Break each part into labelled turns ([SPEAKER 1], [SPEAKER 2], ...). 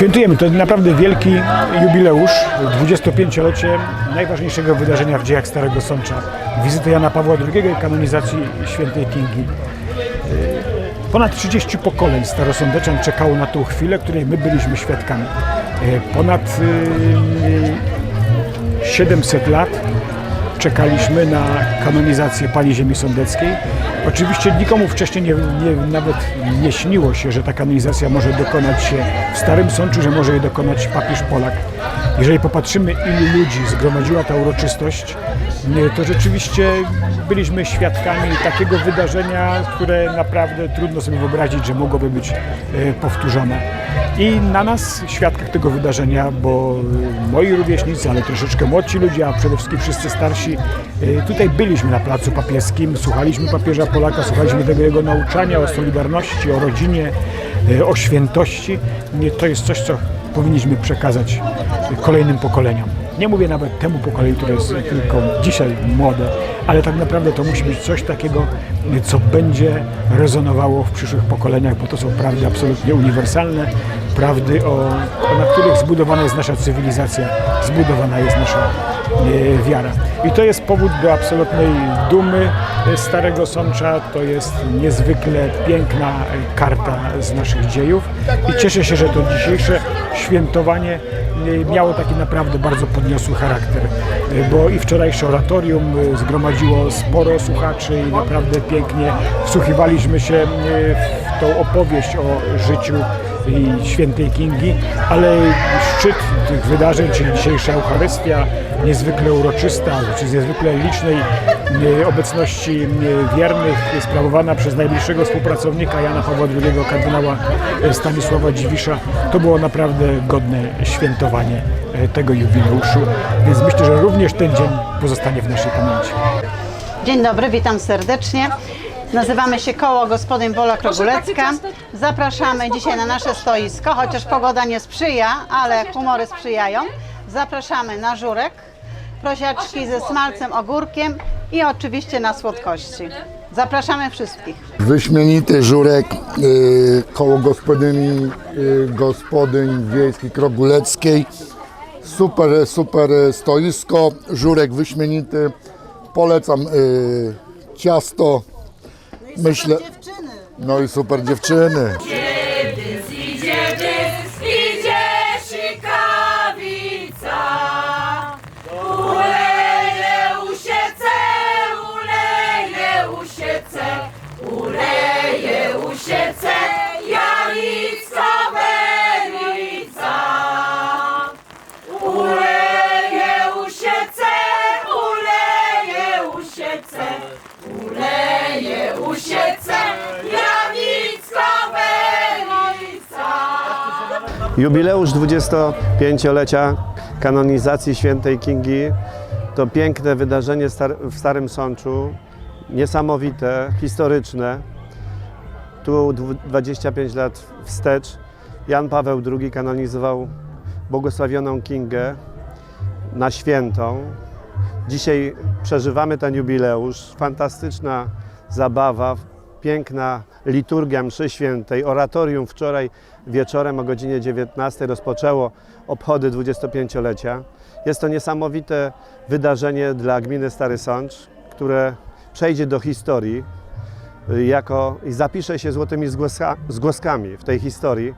[SPEAKER 1] Świętujemy, to naprawdę wielki jubileusz, 25-lecie najważniejszego wydarzenia w dziejach Starego Sącza. Wizyty Jana Pawła II i kanonizacji świętej Kingi. Ponad 30 pokoleń starosądeczan czekało na tą chwilę, której my byliśmy świadkami. E, Ponad y, 700 lat czekaliśmy na kanonizację Pani Ziemi Sądeckiej. Oczywiście nikomu wcześniej nie, nie, nawet nie śniło się, że ta kanonizacja może dokonać się w Starym Sączu, że może jej dokonać papież Polak. Jeżeli popatrzymy, ilu ludzi zgromadziła ta uroczystość, to rzeczywiście byliśmy świadkami takiego wydarzenia, które naprawdę trudno sobie wyobrazić, że mogłoby być e, powtórzone. I na nas, świadkach tego wydarzenia, bo e, moi rówieśnicy, ale troszeczkę młodsi ludzie, a przede wszystkim wszyscy starsi, e, tutaj byliśmy na Placu Papieskim, słuchaliśmy papieża Polaka, słuchaliśmy tego jego nauczania o solidarności, o rodzinie, o świętości. To jest coś, co powinniśmy przekazać kolejnym pokoleniom. Nie mówię nawet temu pokoleniu, które jest tylko dzisiaj młode, ale tak naprawdę to musi być coś takiego, co będzie rezonowało w przyszłych pokoleniach, bo to są prawdy absolutnie uniwersalne, prawdy, o, na których zbudowana jest nasza cywilizacja, zbudowana jest nasza e, wiara. I to jest powód do absolutnej dumy Starego Sącza. To jest niezwykle piękna e, karta z naszych dziejów i cieszę się, że to dzisiejsze świętowanie e, miało taki naprawdę bardzo podniosły charakter, e, bo i wczorajsze oratorium e, zgromadziło sporo słuchaczy i naprawdę pięknie wsłuchiwaliśmy się w tą opowieść o życiu i świętej Kingi, ale szczyt tych wydarzeń, czyli dzisiejsza Eucharystia, niezwykle uroczysta, czy niezwykle licznej e, obecności e, wiernych, sprawowana przez najbliższego współpracownika Jana Pawła II, kardynała e, Stanisława Dziwisza, to było naprawdę godne świętowanie tego jubileuszu, więc myślę, że również ten dzień pozostanie w naszej pamięci.
[SPEAKER 2] Dzień dobry, witam serdecznie. Nazywamy się Koło Gospodyń Wola Krogulecka. Zapraszamy dzisiaj na nasze stoisko, chociaż pogoda nie sprzyja, ale humory sprzyjają. Zapraszamy na żurek, prosiaczki ze smalcem, ogórkiem i oczywiście na słodkości. Zapraszamy wszystkich.
[SPEAKER 3] Wyśmienity żurek y, koło gospodyni y, gospodyń wiejskiej Kroguleckiej. Super, super stoisko, żurek wyśmienity. Polecam y, ciasto. Myślę. No i super dziewczyny.
[SPEAKER 4] Jubileusz 25-lecia kanonizacji świętej Kingi to piękne wydarzenie w Starym Sączu, niesamowite, historyczne. Tu dwu- 25 lat wstecz Jan Paweł II kanonizował błogosławioną Kingę na świętą. Dzisiaj przeżywamy ten jubileusz. Fantastyczna zabawa, piękna liturgia mszy świętej. Oratorium wczoraj wieczorem o godzinie 19 rozpoczęło obchody 25-lecia. Jest to niesamowite wydarzenie dla gminy Stary Sącz, które przejdzie do historii y, jako, i zapisze się złotymi zgłoska, zgłoskami w tej historii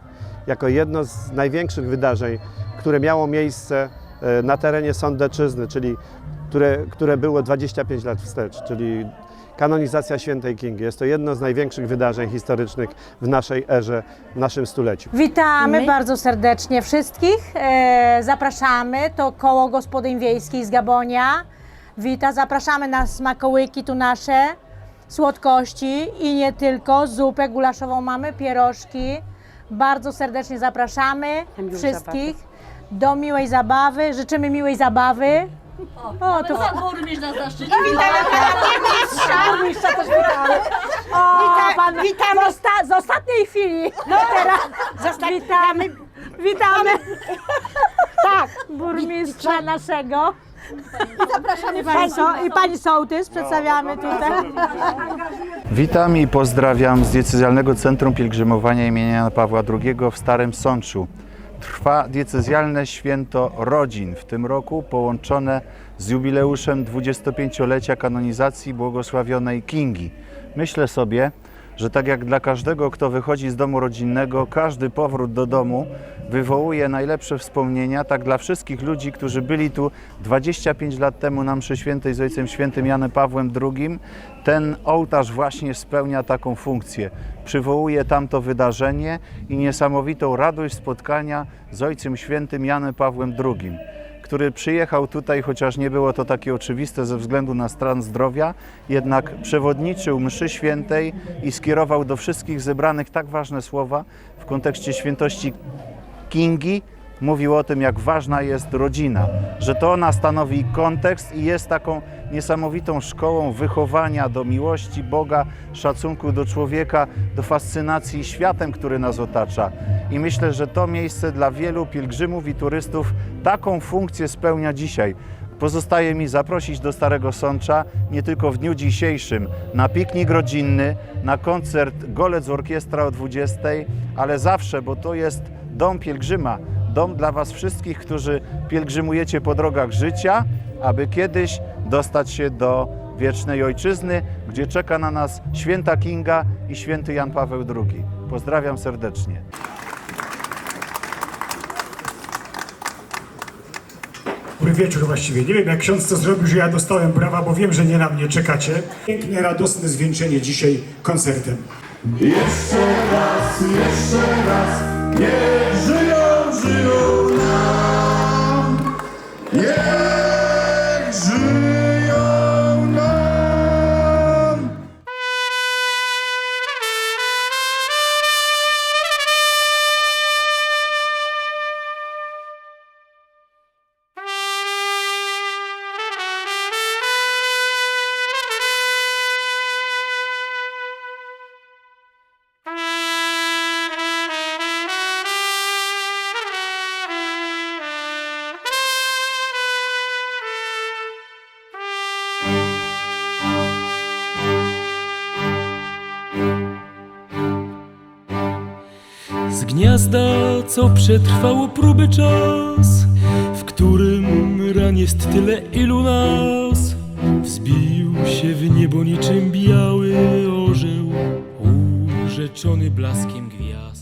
[SPEAKER 4] jako jedno z największych wydarzeń, które miało miejsce e, na terenie Sądeczyzny, czyli które, które było 25 lat wstecz, czyli kanonizacja świętej Kingi. Jest to jedno z największych wydarzeń historycznych w naszej erze, w naszym stuleciu.
[SPEAKER 5] Witamy bardzo serdecznie wszystkich. E, zapraszamy. To koło gospodyń wiejskich z Gabonia. Wita, zapraszamy na smakołyki tu nasze, słodkości i nie tylko. Zupę gulaszową mamy, pierożki. Bardzo serdecznie zapraszamy wszystkich do miłej zabawy. Życzymy miłej zabawy. O, to
[SPEAKER 6] Burmistrz nas zaszczycił.
[SPEAKER 5] burmistrza też witamy. O, pan, witamy. Z, osta- z ostatniej chwili. No teraz. Witamy. Witamy. Tak, burmistrza naszego. Zapraszamy pani, so, i pani sołtys przedstawiamy tutaj.
[SPEAKER 7] Witam i pozdrawiam z Diecezjalnego Centrum Pielgrzymowania imienia Pawła II w Starym Sączu. Trwa diecezjalne święto rodzin, w tym roku połączone z jubileuszem 25-lecia kanonizacji błogosławionej Kingi. Myślę sobie, że tak jak dla każdego, kto wychodzi z domu rodzinnego, każdy powrót do domu wywołuje najlepsze wspomnienia, tak dla wszystkich ludzi, którzy byli tu 25 lat temu na mszy świętej z Ojcem Świętym Janem Pawłem II, ten ołtarz właśnie spełnia taką funkcję. Przywołuje tamto wydarzenie i niesamowitą radość spotkania z Ojcem Świętym Janem Pawłem II który przyjechał tutaj, chociaż nie było to takie oczywiste ze względu na stan zdrowia, jednak przewodniczył mszy świętej i skierował do wszystkich zebranych tak ważne słowa w kontekście świętości Kingi. Mówił o tym, jak ważna jest rodzina, że to ona stanowi kontekst i jest taką niesamowitą szkołą wychowania do miłości Boga, szacunku do człowieka, do fascynacji światem, który nas otacza. I myślę, że to miejsce dla wielu pielgrzymów i turystów taką funkcję spełnia dzisiaj. Pozostaje mi zaprosić do Starego Sącza nie tylko w dniu dzisiejszym na piknik rodzinny, na koncert Golec Orkiestra o 20, ale zawsze, bo to jest dom pielgrzyma, dom dla Was wszystkich, którzy pielgrzymujecie po drogach życia, aby kiedyś dostać się do wiecznej ojczyzny, gdzie czeka na nas święta Kinga i święty Jan Paweł II. Pozdrawiam serdecznie.
[SPEAKER 1] Dobry wieczór właściwie. Nie wiem, jak ksiądz to zrobił, że ja dostałem brawa, bo wiem, że nie na mnie czekacie. Piękne, radosne zwieńczenie dzisiaj koncertem.
[SPEAKER 8] Z gniazda, co przetrwało próby czas, w którym ran jest tyle ilu nas, wzbił się w niebo niczym biały orzeł, urzeczony blaskiem gwiazd.